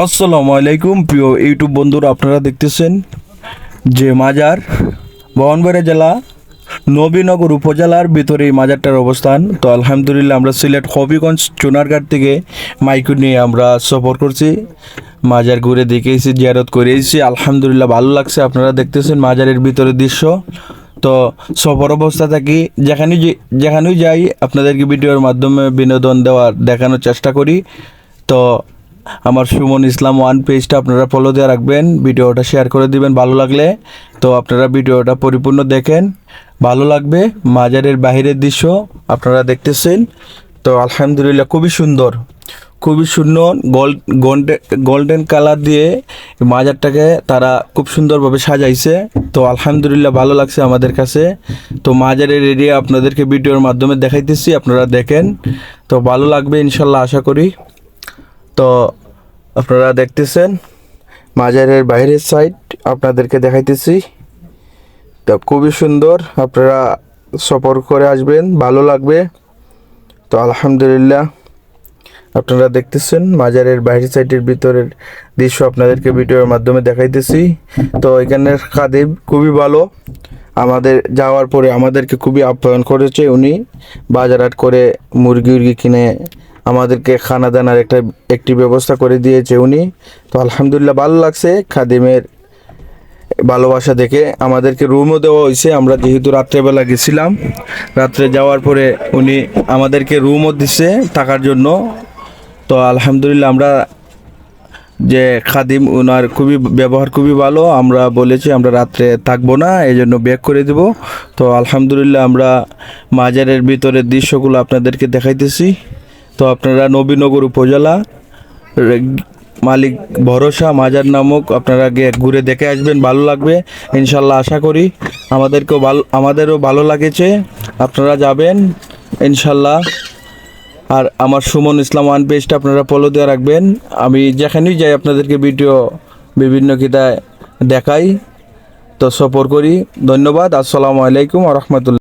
আসসালামু আলাইকুম, প্রিয় ইউটিউব বন্ধুরা, আপনারা দেখতেছেন যে মাজার বহনবাড়ি জেলা, নবীনগর উপজেলার ভিতরে এই মাজারটার অবস্থান। তো আলহামদুলিল্লাহ, আমরা সিলেট হবিগঞ্জ, চুনারঘাট থেকে মাইকু নিয়ে আমরা সফর করছি। মাজার ঘুরে দেখেছি জিয়ারত করেছি আলহামদুলিল্লাহ, ভালো লাগছে আপনারা দেখতেছেন মাজারের ভিতরে দৃশ্য। তো সফর অবস্থা থাকি যেখানে যে- যেখানেই যাই, আপনাদেরকে ভিডিওর মাধ্যমে বিনোদন দেওয়ার, দেখানোর চেষ্টা করি। তো আমার সুমন ইসলাম ওয়ান পেজটা আপনারা ফলো দিয়ে রাখবেন, ভিডিওটা শেয়ার করে দিবেন ভালো লাগলে। তো আপনারা ভিডিওটা পরিপূর্ণ দেখেন, ভালো লাগবে, মাজারের বাহিরের দৃশ্য আপনারা দেখতেছেন। তো আলহামদুলিল্লাহ খুবই সুন্দর খুবই সুন্দর গোল্ড, গোল্ডেন গোল্ডেন কালার দিয়ে মাজারটাকে তারা খুব সুন্দরভাবে সাজাইছে। তো আলহামদুলিল্লাহ ভালো লাগছে আমাদের কাছে। তো মাজারের এরিয়া আপনাদেরকে ভিডিওর মাধ্যমে দেখাইতেছি, আপনারা দেখেন। তো ভালো লাগবে ইনশাল্লাহ, আশা করি। তো আপনারা দেখতেছেন মাজারের বাইরের সাইড আপনাদেরকে দেখাইতেছি। তো খুবই সুন্দর, আপনারা সফর করে আসবেন, ভালো লাগবে। তো আলহামদুলিল্লাহ, আপনারা দেখতেছেন মাজারের বাইরের সাইডের ভিতরের দৃশ্য আপনাদেরকে ভিডিওর মাধ্যমে দেখাইতেছি। তো এখানের খাদিম খুবই ভালো। আমাদের যাওয়ার পরে আমাদেরকে খুবই আপ্যায়ন করেছে উনি। বাজারহাট করে মুরগি উরগি কিনে আমাদেরকে খানা দানার একটা, একটি ব্যবস্থা করে দিয়েছে উনি। তো আলহামদুলিল্লাহ ভালো লাগছে। খাদিমের ভালোবাসা দেখে আমাদেরকে রুমও দেওয়া হয়েছে। আমরা যেহেতু রাত্রেবেলা গেছিলাম, রাত্রে যাওয়ার পরে উনি আমাদেরকে রুমও দিছে থাকার জন্য। তো আলহামদুলিল্লাহ আমরা যে খাদিম ওনার খুবই, ব্যবহার খুবই ভালো। আমরা বলেছি আমরা রাত্রে থাকব না এই জন্য ব্যাক করে দেব। তো আলহামদুলিল্লাহ আমরা মাজারের ভিতরের দৃশ্যগুলো আপনাদেরকে দেখাইতেছি। তো আপনারা নবীনগর উপজেলা মালিক ভরসা, মাজার নামক আপনারা ঘুরে দেখে আসবেন, ভালো লাগবে। ইনশাল্লাহ আশা করি আমাদেরকেও ভালো, আমাদেরও ভালো লাগেছে। আপনারা যাবেন, ইনশাল্লাহ। আর আমার সুমন ইসলাম ওয়ান পেজটা আপনারা ফলো দিয়ে রাখবেন। আমি যেখানেই যাই আপনাদেরকে ভিডিও বিভিন্ন কিতায় দেখাই। তো সফর করি। ধন্যবাদ। আসসালামু আলাইকুম রহমতুল্লাহ।